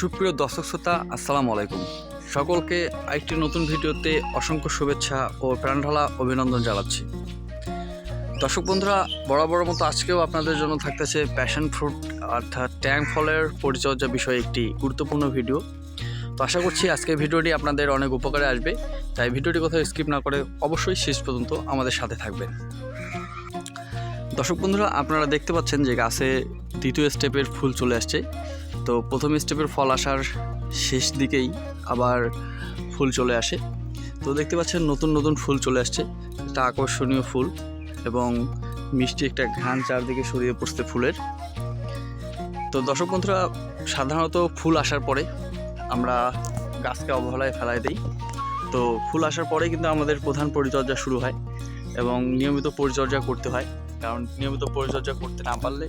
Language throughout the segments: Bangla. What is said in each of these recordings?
সুপ্রিয় দর্শক শ্রোতা, আসসালামু আলাইকুম। সকলকে আরেকটি নতুন ভিডিওতে অসংখ্য শুভেচ্ছা ও প্রাণঢালা অভিনন্দন জানাচ্ছি। দর্শক বন্ধুরা, বরাবর মতো আজকেও আপনাদের জন্য থাকতেছে প্যাশন ফ্রুট অর্থাৎ ট্যাং ফলের পরিচর্যা বিষয়ে একটি গুরুত্বপূর্ণ ভিডিও। তো আশা করছি আজকের ভিডিওটি আপনাদের অনেক উপকারে আসবে। তাই ভিডিওটি কোথাও স্কিপ না করে অবশ্যই শেষ পর্যন্ত আমাদের সাথে থাকবেন। দর্শক বন্ধুরা, আপনারা দেখতে পাচ্ছেন যে গাছে দ্বিতীয় স্টেপের ফুল চলে আসছে। তো প্রথম স্টেপের ফল আসার শেষ দিকেই আবার ফুল চলে আসে। তো দেখতে পাচ্ছেন নতুন নতুন ফুল চলে আসছে। একটা আকর্ষণীয় ফুল এবং মিষ্টি একটা ঘ্রাণ চারদিকে সরিয়ে পড়ছে ফুলের। তো দর্শক বন্ধুরা, সাধারণত ফুল আসার পরে আমরা গাছকে অবহেলায় ফেলায় দিই। তো ফুল আসার পরে কিন্তু আমাদের প্রধান পরিচর্যা শুরু হয় এবং নিয়মিত পরিচর্যা করতে হয়। কারণ নিয়মিত পরিচর্যা করতে না পারলে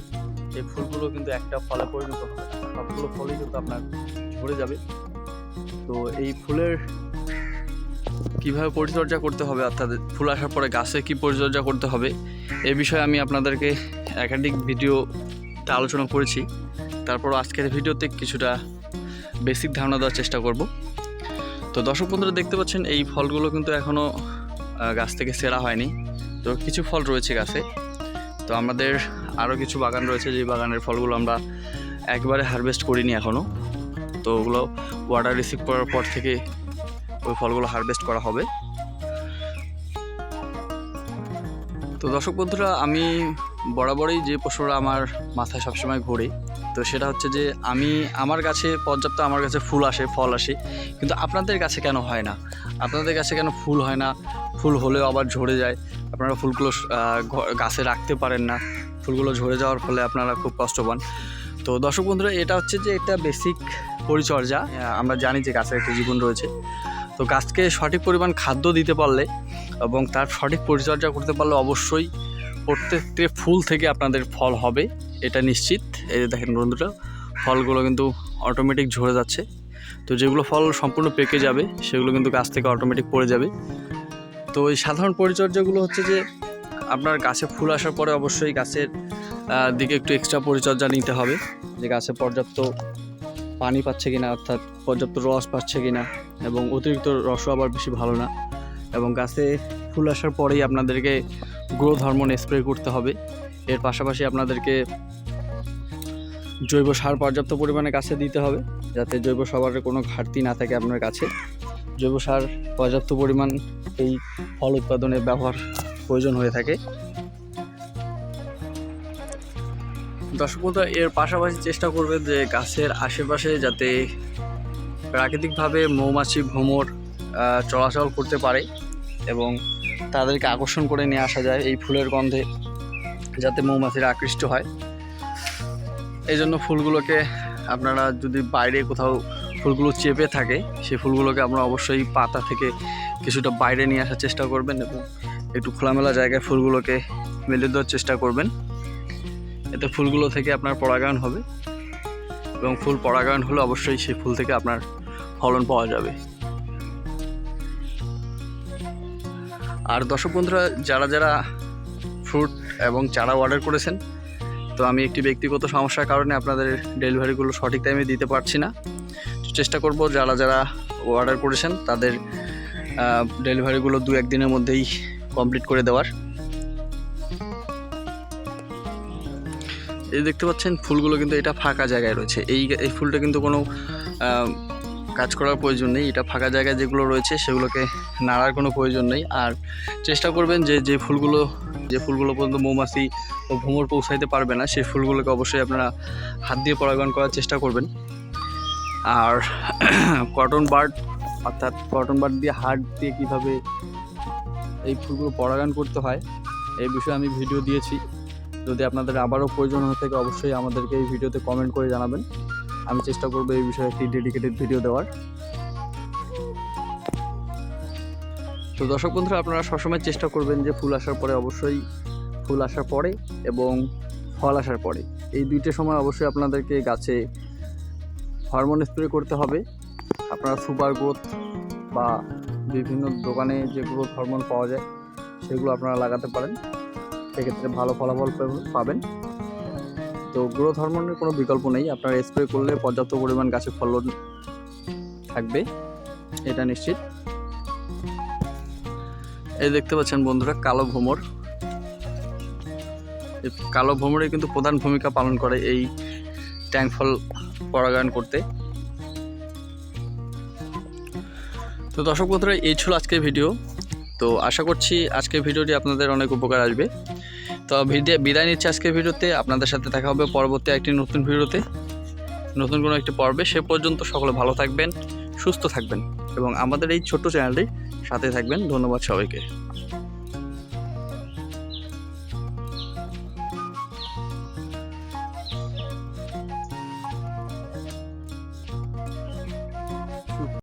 এই ফুলগুলো কিন্তু একটা ফলে পরিণত হবে। সবগুলো ফলই কিন্তু আপনার ঝরে যাবে। তো এই ফুলের কীভাবে পরিচর্যা করতে হবে, অর্থাৎ ফুল আসার পরে গাছে কি পরিচর্যা করতে হবে, এ বিষয়ে আমি আপনাদেরকে একাধিক ভিডিওতে আলোচনা করেছি। তারপর আজকের ভিডিওতে কিছুটা বেসিক ধারণা দেওয়ার চেষ্টা করব। তো দর্শক বন্ধুরা দেখতে পাচ্ছেন, এই ফলগুলো কিন্তু এখনও গাছ থেকে সেরা হয়নি। তো কিছু ফল রয়েছে গাছে। তো আমাদের আরও কিছু বাগান রয়েছে যে বাগানের ফলগুলো আমরা একবারে হারভেস্ট করিনি এখনও তো ওগুলো ওয়াটার রিসিভ করার পর থেকে ওই ফলগুলো হারভেস্ট করা হবে। তো দর্শক বন্ধুরা, আমি বরাবরই যে প্রশ্নটা আমার মাথায় সবসময় ঘোরে, তো সেটা হচ্ছে যে আমি আমার কাছে পর্যাপ্ত আমার কাছে ফুল আসে, ফল আসে, কিন্তু আপনাদের কাছে কেন হয় না? আপনাদের কাছে কেন ফুল হয় না? ফুল হলেও আবার ঝরে যায়। আপনারা ফুলগুলো গাছে রাখতে পারেন না। ফুলগুলো ঝরে যাওয়ার ফলে আপনারা খুব কষ্ট পান। তো দর্শক বন্ধুরা, এটা হচ্ছে যে একটা বেসিক পরিচর্যা। আমরা জানি যে গাছের একটা জীবন রয়েছে। তো গাছকে সঠিক পরিমাণ খাদ্য দিতে পারলে এবং তার সঠিক পরিচর্যা করতে পারলে অবশ্যই প্রত্যেকটি ফুল থেকে আপনাদের ফল হবে, এটা নিশ্চিত। এই যে দেখেন বন্ধুরা, ফলগুলো কিন্তু অটোমেটিক ঝরে যাচ্ছে। তো যেগুলো ফল সম্পূর্ণ পেকে যাবে, সেগুলো কিন্তু গাছ থেকে অটোমেটিক পড়ে যাবে। তো এই সাধারণ পরিচর্যাগুলো হচ্ছে যে আপনার গাছে ফুল আসার পরে অবশ্যই গাছের দিকে একটু এক্সট্রা পরিচর্যা নিতে হবে। যে গাছে পর্যাপ্ত পানি পাচ্ছে কিনা, অর্থাৎ পর্যাপ্ত রস পাচ্ছে কিনা, এবং অতিরিক্ত রসও আবার বেশি ভালো না। এবং গাছে ফুল আসার পরেই আপনাদেরকে গ্রোথ হরমোন স্প্রে করতে হবে। এর পাশাপাশি আপনাদেরকে জৈব সার পর্যাপ্ত পরিমাণে গাছে দিতে হবে, যাতে জৈব সারের কোনো ঘাটতি না থাকে আপনার কাছে জৈব সার পর্যাপ্ত পরিমাণ এই ফল উৎপাদনে ব্যবহার প্রয়োজন হয়ে থাকে। দর্শক এর পাশাপাশি চেষ্টা করবেন যে গাছের আশেপাশে যাতে প্রাকৃতিকভাবে মৌমাছি ভ্রমর চলাচল করতে পারে এবং তাদেরকে আকর্ষণ করে নিয়ে আসা যায় এই ফুলের গন্ধে, যাতে মৌমাছিরা আকৃষ্ট হয়। এই জন্য ফুলগুলোকে আপনারা যদি বাইরে কোথাও ফুলগুলো চেপে থাকে সেই ফুলগুলোকে আপনারা অবশ্যই পাতা থেকে কিছুটা বাইরে নিয়ে আসার চেষ্টা করবেন এবং একটু খোলামেলা জায়গায় ফুলগুলোকে মেলে দেওয়ার চেষ্টা করবেন। এতে ফুলগুলো থেকে আপনার পরাগায়ন হবে এবং ফুল পরাগায়ন হলে অবশ্যই সেই ফুল থেকে আপনার ফলন পাওয়া যাবে। আর দর্শক বন্ধুরা, যারা যারা ফ্রুট এবং চারা অর্ডার করেছেন, তো আমি একটি ব্যক্তিগত সমস্যার কারণে আপনাদের ডেলিভারিগুলো সঠিক টাইমে দিতে পারছি না। চেষ্টা করব যারা যারা অর্ডার করেছেন, তাদের ডেলিভারিগুলো দু একদিনের মধ্যেই কমপ্লিট করে দেওয়ার। এই দেখতে পাচ্ছেন, ফুলগুলো কিন্তু এটা ফাঁকা জায়গায় রয়েছে। এই এই ফুলটা কিন্তু কোনো কাজ করার প্রয়োজন নেই। এটা ফাঁকা জায়গায় যেগুলো রয়েছে, সেগুলোকে নাড়ার কোনো প্রয়োজন নেই। আর চেষ্টা করবেন যে যে ফুলগুলো যে ফুলগুলো পর্যন্ত মৌমাছি ও ভ্রমর পৌঁছাইতে পারবে না, সেই ফুলগুলোকে অবশ্যই আপনারা হাত দিয়ে পরাগায়ন করার চেষ্টা করবেন। আর কটন বার্ড অর্থাৎ কটন বার্ড দিয়ে হার্ট দিয়ে কীভাবে এই ফুলগুলো পরাগায়ন করতে হয়। এই বিষয়ে আমি ভিডিও দিয়েছি। যদি আপনাদের আবারও প্রয়োজন হয়ে থাকে, অবশ্যই আমাদেরকে এই ভিডিওতে কমেন্ট করে জানাবেন। আমি চেষ্টা করব এই বিষয়ে একটি ডেডিকেটেড ভিডিও দেওয়ার। তো দর্শক বন্ধুরা, আপনারা সবসময় চেষ্টা করবেন যে ফুল আসার পরে অবশ্যই ফুল আসার পরে এবং ফল আসার পরে। এই দুইটা সময় অবশ্যই আপনাদেরকে গাছে হরমোন স্প্রে করতে হবে। আপনারা সুপার গ্রোথ বা বিভিন্ন দোকানে যে গ্রোথ হরমোন পাওয়া যায়, সেগুলো আপনারা লাগাতে পারেন। সেক্ষেত্রে ভালো ফলাফল পাবেন। তো তো গ্রোথ হরমোনের কোনো বিকল্প নেই। আপনার স্প্রে করলে পর্যাপ্ত পরিমাণ গাছে ফলন থাকবে, এটা নিশ্চিত। এই দেখতে পাচ্ছেন বন্ধুরা, কালো ভ্রমর কালো ভ্রমরে কিন্তু প্রধান ভূমিকা পালন করে এই ট্যাঙ্ক ফল পরাগায়ন করতে। তো দর্শক বন্ধুরা, এই ছিল আজকের ভিডিও। তো আশা করছি আজকের ভিডিওটি আপনাদের অনেক উপকার আসবে। তো ভিডিও বিদায় নিচ্ছি আজকের ভিডিওতে। আপনাদের সাথে দেখা হবে পরবর্তী একটি নতুন ভিডিওতে। নতুন কোনো একটি পর্বে। সে পর্যন্ত সকলে ভালো থাকবেন, সুস্থ থাকবেন এবং আমাদের এই ছোট্ট চ্যানেলটি সাথে থাকবেন। ধন্যবাদ সবাইকে।